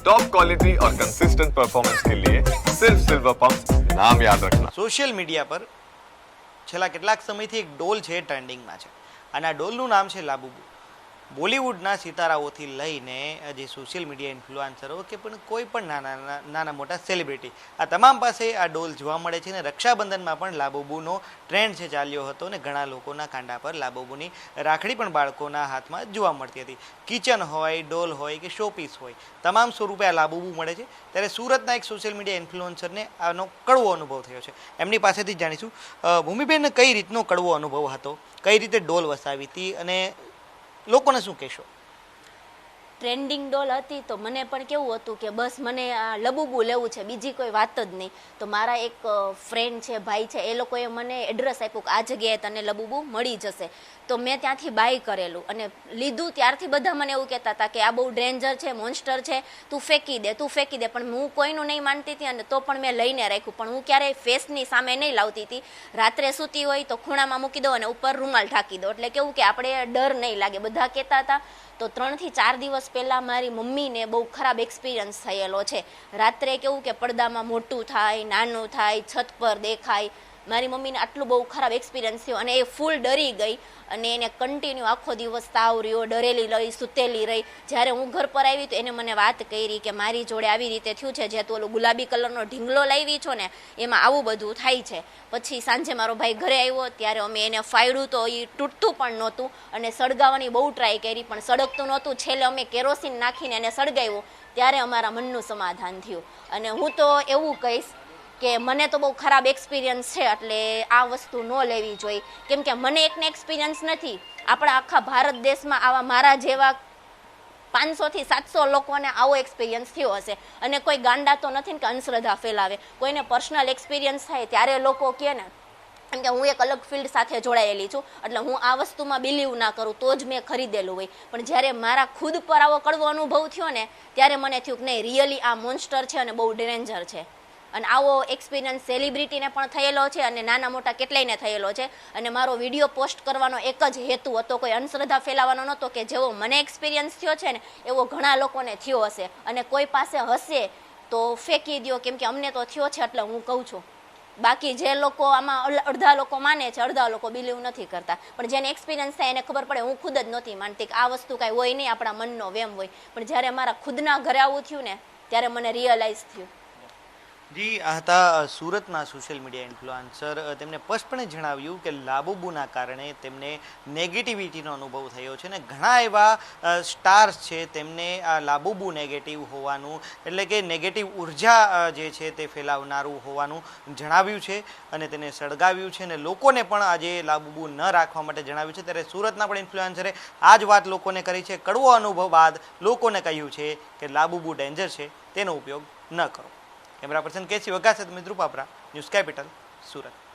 Top quality और consistent performance के लिए सिर्फ सिल्वर पंप नाम याद रखना સોશિયલ મીડિયા પર છેલ્લા કેટલાક સમયથી એક ડોલ છે ટ્રેન્ડિંગમાં છે અને આ ડોલનું નામ છે લાબુબુ બોલિવૂડના સિતારાઓથી લઈને જે સોશિયલ મીડિયા ઇન્ફ્લુઆન્સરો કે પણ કોઈ પણ નાના નાના મોટા સેલિબ્રિટી, આ તમામ પાસે આ ડોલ જોવા મળે છે અને રક્ષાબંધનમાં પણ લાબોબુનો ટ્રેન્ડ છે ચાલ્યો હતો અને ઘણા લોકોના કાંડા પર લાબોબુની રાખડી પણ બાળકોના હાથમાં જોવા મળતી હતી. કિચન હોય, ડોલ હોય કે શોપીસ હોય, તમામ સ્વરૂપે આ લાબુબુ મળે છે. ત્યારે સુરતના એક સોશિયલ મીડિયા ઇન્ફ્લુઅન્સરને આનો કડવો અનુભવ થયો છે. એમની પાસેથી જાણીશું ભૂમિબેન કઈ રીતનો કડવો અનુભવ હતો? કઈ રીતે ડોલ વસાવી હતી અને લોકોને શું કહેશો? ટ્રેન્ડિંગ ડોલ હતી તો મને પણ કેવું હતું કે બસ મને આ લબુબુ લેવું છે, બીજી કોઈ વાત જ નહીં. તો મારા એક ફ્રેન્ડ છે, ભાઈ છે, એ લોકોએ મને એડ્રેસ આપ્યું કે આ જગ્યાએ તને લબુબુ મળી જશે. તો મેં ત્યાંથી બાય કરેલું અને લીધું ત્યારથી બધા મને એવું કહેતા હતા કે આ બહુ ડેન્જર છે મોન્સ્ટર છે, તું ફેંકી દે, તું ફેંકી દે. પણ હું કોઈનું નહીં માનતી હતી અને તો પણ મેં લઈને રાખ્યું. પણ હું ક્યારેય ફેસની સામે નહીં લાવતી હતી. રાત્રે સૂતી હોય તો ખૂણામાં મૂકી દો અને ઉપર રૂમાલ ઢાંકી દો એટલે કેવું કે આપણે ડર નહીં લાગે. બધા કહેતા હતા, તો ત્રણથી ચાર દિવસ પહેલાં મારી મમ્મીને બહુ ખરાબ એક્સપિરિયન્સ થયેલો છે. રાત્રે કેવું કે પડદામાં મોટું થાય, નાનું થાય, છત પર દેખાય મારી મમ્મીને આટલું બહુ ખરાબ એક્સપિરિયન્સ થયો અને એ ફૂલ ડરી ગઈ અને એને કન્ટિન્યુ આખો દિવસ તાવ રહ્યો, ડરેલી રહી, સૂતેલી રહી. જ્યારે હું ઘર પર આવી તો એને મને વાત કરી કે મારી જોડે આવી રીતે થયું છે જે તું ઓલો ગુલાબી કલરનો ઢીંગલો લાવી છો ને, એમાં આવું બધું થાય છે. પછી સાંજે મારો ભાઈ ઘરે આવ્યો, ત્યારે અમે એને ફાડ્યું તો એ તૂટતું પણ નહોતું અને સળગાવવાની બહુ ટ્રાય કરી, પણ સળગતું નહોતું. છેલ્લે અમે કેરોસીન નાખીને એને સળગાવ્યું, ત્યારે અમારા મનનું સમાધાન થયું. અને હું તો એવું કહીશ કે મને તો બહુ ખરાબ એક્સપિરિયન્સ છે, એટલે આ વસ્તુ ન લેવી જોઈએ. કેમ કે મને એકને એક્સપિરિયન્સ નથી. આપણા આખા ભારત દેશમાં આવા મારા જેવા પાંચસોથી સાતસો લોકોને આવો એક્સપિરિયન્સ થયો હશે. અને કોઈ ગાંડા તો નથી ને કે અંધશ્રદ્ધા ફેલાવે. કોઈને પર્સનલ એક્સપિરિયન્સ થાય ત્યારે લોકો કહે ને કેમ કે હું એક અલગ ફિલ્ડ સાથે જોડાયેલી છું, એટલે હું આ વસ્તુમાં બિલીવ ના કરું, તો જ મેં ખરીદેલું હોય. પણ જ્યારે મારા ખુદ પર આવો કડવો અનુભવ થયો ને, ત્યારે મને થયું કે નહીં રિયલી આ મોન્સ્ટર છે અને બહુ ડેન્જર છે. અને આવો એક્સપિરિયન્સ સેલિબ્રિટીને પણ થયેલો છે અને નાના મોટા કેટલાયને થયેલો છે. અને મારો વીડિયો પોસ્ટ કરવાનો એક જ હેતુ હતો, કોઈ અંધશ્રદ્ધા ફેલાવાનો નહોતો કે જેવો મને એક્સપિરિયન્સ થયો છે ને, એવો ઘણા લોકોને થયો હશે. અને કોઈ પાસે હશે તો ફેંકી દ્યો, કેમ કે અમને તો થયો છે એટલે હું કહું છું. બાકી જે લોકો આમાં અડધા લોકો માને છે, અડધા લોકો બિલીવ નથી કરતા. પણ જેને એક્સપિરિયન્સ થાય એને ખબર પડે, હું ખુદ જ નથી માનતી કે આ વસ્તુ કાંઈ હોય નહીં, આપણા મનનો વેમ હોય. પણ જ્યારે મારા ખુદના ઘરે આવું થયું ને, ત્યારે મને રિયલાઇઝ થયું. જી, આ હતા સુરતના સોશિયલ મીડિયા ઇન્ફ્લુઆન્સર તેમણે સ્પષ્ટપણે જણાવ્યું કે લાબુબુના કારણે તેમને નેગેટિવિટીનો અનુભવ થયો છે અને ઘણા એવા સ્ટાર્સ છે તેમને આ લાબુબુ નેગેટિવ હોવાનું, એટલે કે નેગેટિવ ઊર્જા જે છે તે ફેલાવનારું હોવાનું જણાવ્યું છે અને તેને સળગાવ્યું છે અને લોકોને પણ આજે લાબુબુ ન રાખવા માટે જણાવ્યું છે. ત્યારે સુરતના પણ ઇન્ફ્લુએન્સરે આ જ વાત લોકોને કરી છે. કડવો અનુભવ બાદ લોકોને કહ્યું છે કે લાબુબુ ડેન્જર છે. તેનો ઉપયોગ ન કરો. કેમેરા પર્સન કેસી વગા સાથે મિત્રુ પાપરા ન્યૂઝ કેપિટલ સુરત.